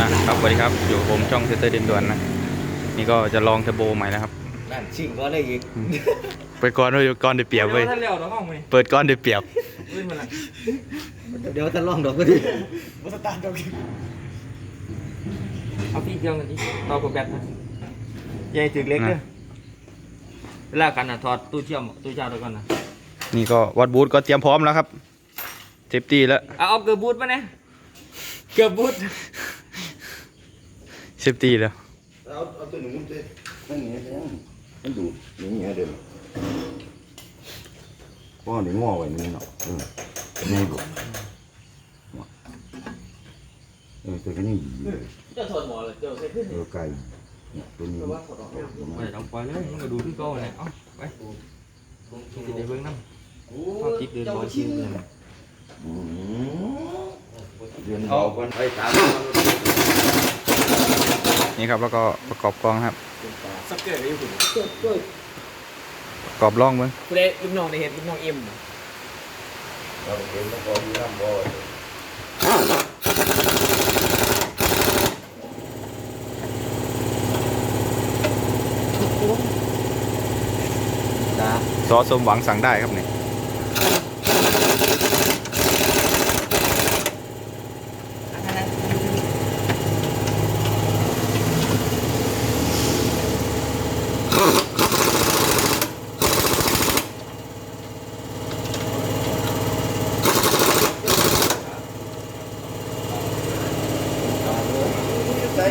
อะครับสวัสดีครับอยู่กับผมช่องเซนเตอร์เดนด่วนนะนี่ก็จะลองเทอร์โบใหม่แล้วครับนั่นชิงก็เลยอีกเปิดก่อนด้วยก่อนได้เปรียบเว้ยท่านเลี้ยวน้องห้องเลยเปิดก่อนได้เปรียบวิ่งมาละเดี๋ยวจะลองดอกก็ดีมาสตาร์ทดอกเอาพี่เดียวกันดิต่อกับแบตนะใหญ่ถึงเล็กเด้อเวลากันอะถอดตู้เชื่อมตู้เชื่อมตัวก่อนนะนี่ก็วัดบูธก็เตรียมพร้อมแล้วครับเซฟตี้แล้วเอาเอาเกือบบูทมาเนี่ยเกือบบูท เซฟตี้แล้วเอาเอาตัวหนูมุ้งตัวนั่นไงมันดูอย่างเงี้ยเดิมพ่อหนูงอไว้นี่เนาะเออนี่ดูเออตัวนี้จะถอดหมอเลยเจ้าใส่ขึ้นเออไก่เนี่ยตัวนี้ไปลองปล่อยเลยมึงก็ดูที่โก้เลยเอาไปจะได้เบิ่งน้ำเขาคิดเดินบอลชิงเลยอืมเดือนเอากันไปตาม นี่ครับแล้วก็ประกอบกล้องครับ สักเกิดอะไรอยู่คุณประกอบล่องมึงคุณเล่ลูกน้องในเห็นลูกน้องเอ็มเราเห็นแล้วก็มีน้ำบ่อยซอสสมหวังสั่งได้ครับนี่ ใส่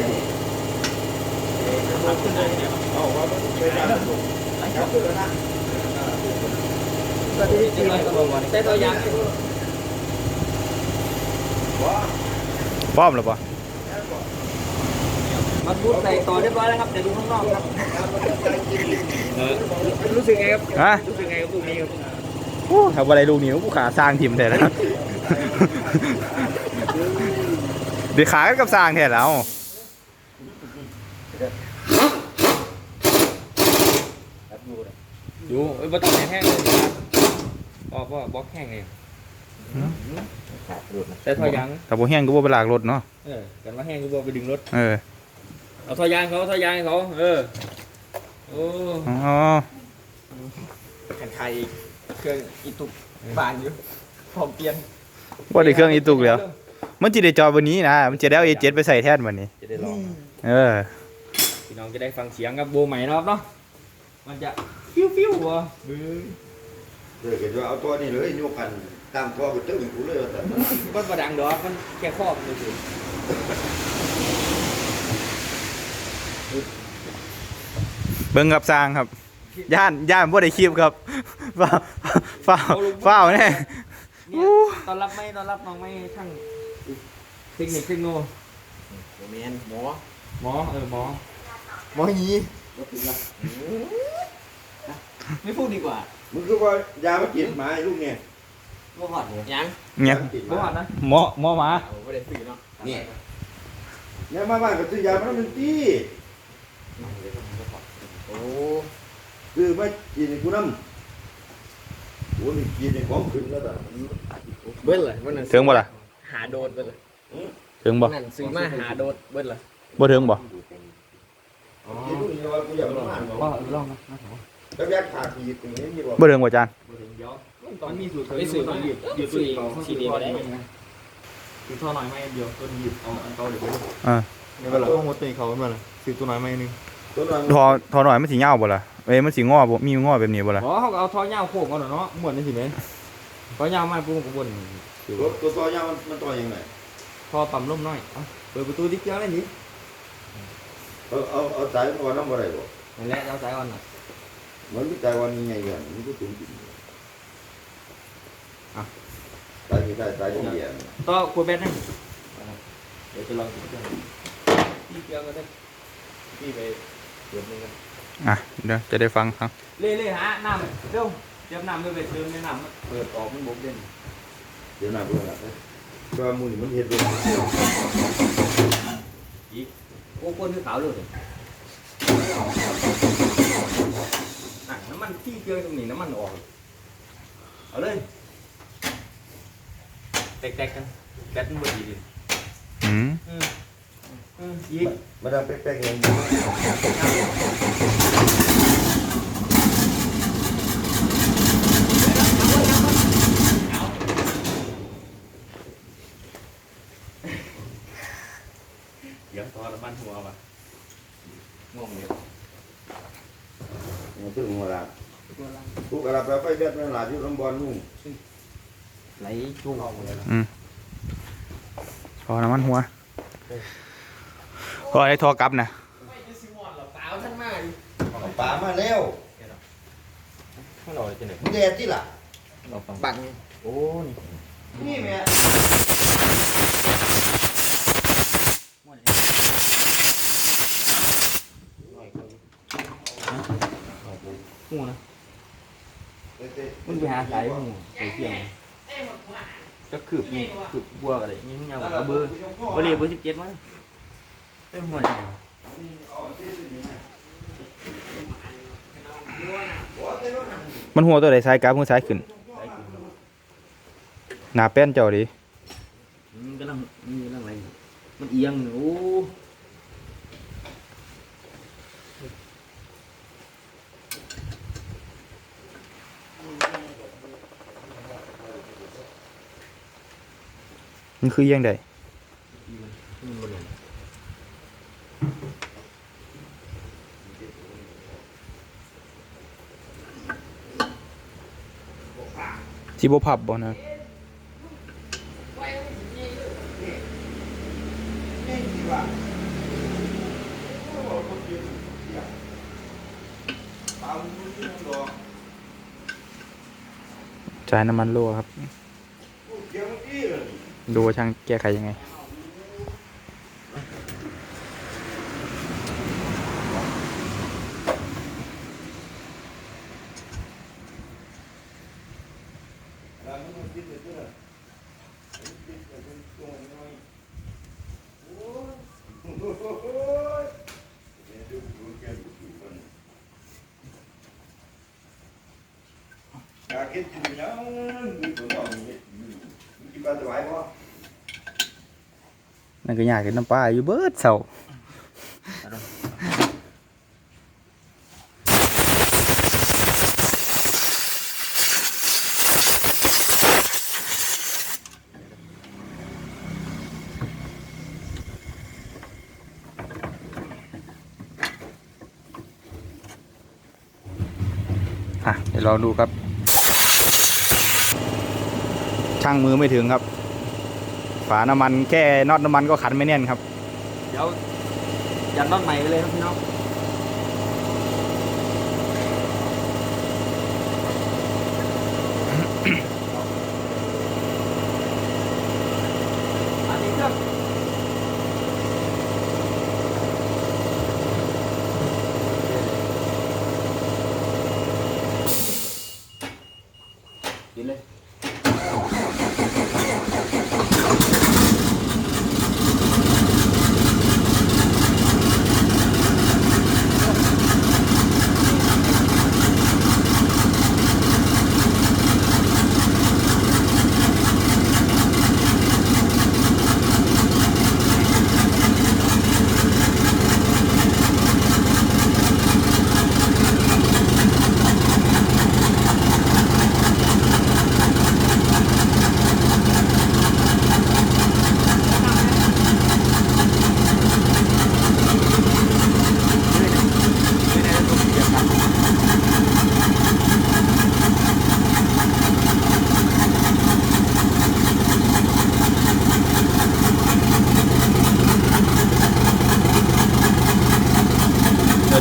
เอาว่ามันไปได้แล้วครับเพื่อนนะ แต่ตัวยางพร้อมแล้วปะมาบูทใส่ต่อเรียบร้อยแล้วครับเดี๋ยวดูข้างนอกครับรู้สึกไงครับฮะรู้สึกไงกับพวกนี้ครับโอ้ทำอะไรลูกนิ้วกูขาสร้างทีมแทนแล้วเดี๋ยวขาก็กับสร้างแทนแล้วดูเอ้ยบอต้องแห้งเลย บอกว่าบล็อกแห้งเลยแต่ทอยางแต่ผมแห้งก็บ่ไปลากรถเนาะเออกันว่าแห้งก็บอกไปดึงรถเออเอาทอยางเขาเอาทอยางให้เขาเออโอ้อ๋อกันไทยเครื่องอีตุกบานอยู่พร้อมเปลี่ยนว่าได้เครื่องอีตุกแล้วมันจะได้จอวันนี้นะมันจะได้เอา A7 ไปใส่แทนวันนี้จะได้ลองเออพี่น้องจะได้ฟังเสียงกับโบใหม่นะครับเนาะมันจะฟิวฟิวๆว่ะบื้อ เดี๋ยวก็จะเอาตัวนี้เลยยกกันตามตัวไปตึ้งกูเลยว่าแต่มันประดังดอกมันแค่ครอบเลยสิเบิ่งกับสร้างครับ ย่านย่านบ่ได้คลิปครับฟ้าวฟ้าวฟ้าวแน่เนี่ยตอนรับไม่ตอนรับน้องไม่ช่างเทคนิคเทคโนแมนหมอหมอเออหมอหมอหีไม่พูดดีกว่า มึงคือว่ายามากินหมาไอ้ลูกเนี่ยโมหอดยังเนี่ยติดบ่หวานนะหมอหมอหมาเอาไม่ได้ซื้อเนาะเนี่ยเนี่ยมาบ้านก็ซื้อยามาแล้วมันตีโอ้ซื้อมากินให้กูน้ำโอ้นี่กินในของขึ้นแล้วแต่เบิ้ลเลยวันนั้นถึงบ่ล่ะหาโดดเบิ้ลเลยถึงบ่นั่นซื้อมาหาโดดเบิ้ลเลยบ่ถึงบ่กินลูกนี่ว่ากูอยากมาบ้านก็เขาลองนะ แล้วยัดขาขีดตรงนี้มีบ่บ่ถึงบ่จานมันมีสูตรไม่ซื้อต้มาองหหยิยิบบหหยิยิบบซื้ซื้ออเขาเขาซีซีดีดีมามาได้ได้คือท่อหน่อยไม่เดียวต้นหยิบเอาอันเก่าเดี๋ยวไปอ่านี่เวลาห้องมดตีเขาขึ้นมาเลยซื้อตัวน้อยมาอีกนึงตัวนั้นทอทอหน่อยมันสิยาวบ่ล่ะเอ้ยมันสิงอบ่มีงอแบบนี้บ่ล่ะอ๋อเขาก็เอาท่อยาวโค้งเอาหน่อยเนาะเหมือนนี่สิเมนท่อยาวมาปุ๊บก็บนตัวตัวต่อยาวมันมันต่อยังไงพอปั๊มลมน้อยเอาเปิดประตูดิเกียวเลยนี่เอาเอาเอาสายมันวันน้ำบ่ได้บ่นั่นแหละเราสายอ่อนน่ะ มันมีสายวันยังไงกันมันก็ถึงจริงสายที่ได้สายที่เดียวต่อขวดแบตนึงเดี๋ยวจะลองดิเกียวดิเกียวก็ได้พี่ไปเติมนึงกันอะเดี๋ยวจะได้ฟังครับเล่ๆฮะน้ำเร็วเตรียมน้ำด้วยไปเติมในน้ำเปิดออกมันบกเด่นเดี๋ยวหน้าเบื่อละก็มือมันเห็ดลงอีกโอ้คนคือขาวเลย อะน้ำมันที่เกลือตรงนี้น้ำมันออก เอาเลย แตกๆกันแบตมันบดีดิอืมอืมอีกมาดามเป๊กๆเงิน เดี๋ยวทอน้ำมันหัวป่ะงงเลย มันถึงหัวลาทุกอะไร ไปไปเด็ดนั่นหลานอยู่ลำบอนนู่นไหลชุ่มพอน้ำมันหัวพอไอ้ทอกลับนะเอาป่ามาแล้วข้างนอกจะไหนมึงแดดที่ล่ะเราฟังบังโอ้นี่นี่แม่หูนะ มันไปหาสายหูใส่เสียงก็คืบนี่คืบบัวอะไรนี่มันยาวกว่าเบอร์เบอร์เรียเบอร์สิบเจ็ดมั้งเป็นหัวใจมันหัวตัวไหนซ้ายกลับมือซ้ายขึ้นหนาแป้นเจ้าดิมันกำลังมันกำลังอะไรมันเอียงโอ้ มันคือยังไงมันบนสิบพับบ่นะป่าจ่ายน้ำมันรั่วครับ กูเกี่ยวมึงอี้เลย ดูว่าช่างแก้ไขยังไงแล้วมึงคิ ดเสร็จแล้วคิดเสร็จแล้วตัวน้อยโอ้ยโอ้ยเดี๋ยวดูดูแกดูดูมันอยากกินจริงจังดูตัวน้อยนี่มึงคิดว่าจะไหวป่ะ นั่นก็ยากกินน้ำปลาอยู่เบิดเสา อ่ะ เดี๋ยวลองดูครับ ช่างมือไม่ถึงครับ ฝาน้ำมันแค่น็อตน้ำมันก็ขันไม่แน่นครับ เดี๋ยวยันน็อตใหม่ไปเลยครับพี่น้อง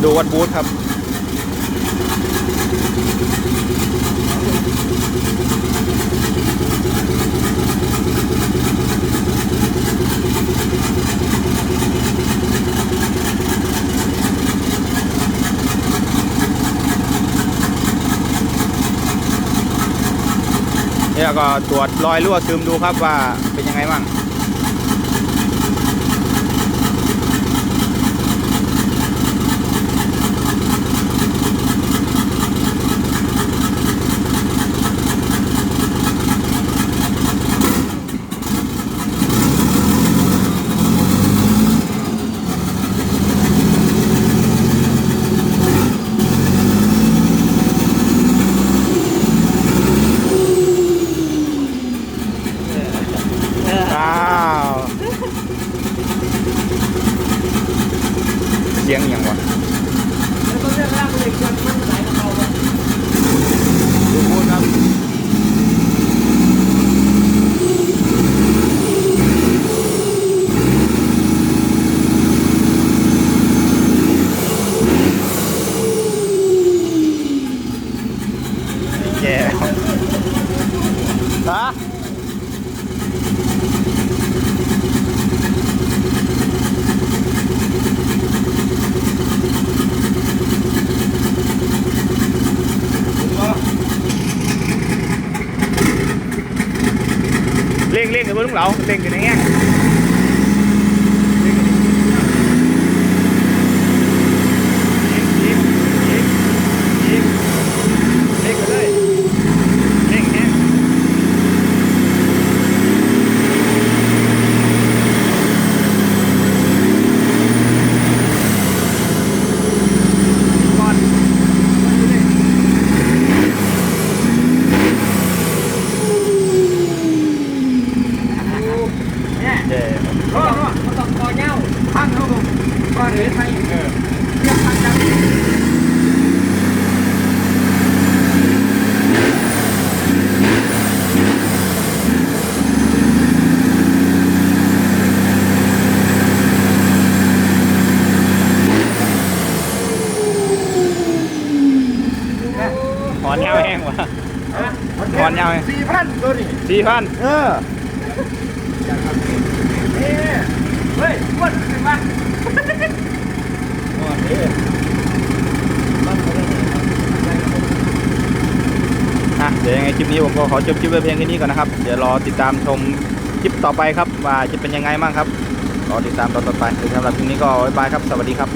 ดูวัดบูธครับ เนี่ยก็ตรวจรอยรั่วซึมดูครับว่าเป็นยังไงบ้าง เสียงอหย่างวะ แล้วก็เรื่องร่างเลยเครื่องมันสายของเราอะ ดูพูดครับ แย่ฮะ เร่งเร่งกับเบิ้งเหลาเร่งอยู่ในแง่งยิงยิงยิงเร่งไปเลยเร่งแห้งก่อน เนี่ย เย่ รอดรอดมันต้องคอเง่าพังเขาผมก็เหลือไทยเออเรียกพังจัง หอนยาวแห้งวะหอนยาวแห้ง สี่พันตัวนี้ สี่พันเออเฮ้ยอ้วนขึ้นมาอะเดี๋ยวยังไงคลิปนี้ผมก็ขอจบคลิปไว้เพียงแค่นี้ก่อนนะครับ เดี๋ยวรอติดตามชมคลิปต่อไปครับ ว่าจะเป็นยังไงบ้างครับ รอติดตามตอนต่อไปสำหรับคลิปนี้ก็บ๊ายบายครับ สวัสดีครับ